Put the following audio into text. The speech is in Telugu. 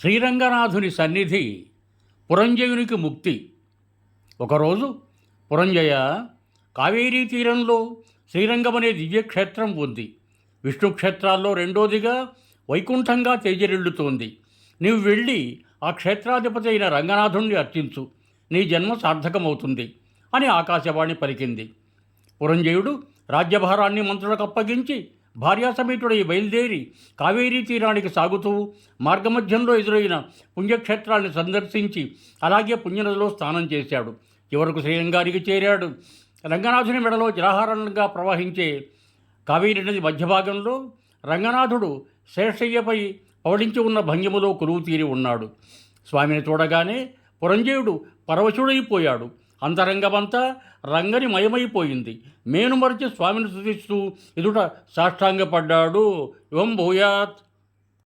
శ్రీరంగనాథుని సన్నిధి పురంజయునికి ముక్తి. ఒకరోజు పురంజయ కావేరీ తీరంలో శ్రీరంగం అనే దివ్యక్షేత్రం ఉంది. విష్ణు క్షేత్రాల్లో రెండోదిగా వైకుంఠంగా తేజరిల్లుతోంది. నీవు వెళ్ళి ఆ క్షేత్రాధిపతి అయిన రంగనాథుణ్ణి అర్చించు. నీ జన్మ సార్థకమవుతుంది అని ఆకాశవాణి పలికింది. పురంజయుడు రాజ్యభారాన్ని మంత్రులకు అప్పగించి భార్యాసమేతుడై బయలుదేరి కావేరీ తీరానికి సాగుతూ మార్గమధ్యంలో ఎదురైన పుణ్యక్షేత్రాన్ని సందర్శించి అలాగే పుణ్యనదిలో స్నానం చేశాడు. చివరకు శ్రీరంగారికి చేరాడు. రంగనాథుని మెడలో జలహారంగా ప్రవహించే కావేరీ నది మధ్యభాగంలో రంగనాథుడు శేషయ్యపై పవడించి ఉన్న భంగిమలో కొలువు తీరి ఉన్నాడు. స్వామిని చూడగానే పురంజయుడు పరవశుడైపోయాడు. అంతరంగమంతా రంగని మయమైపోయింది. మేను మరిచి స్వామిని సుధిస్తూ ఎదుట సాష్టాంగపడ్డాడు. యువం భూయాత్.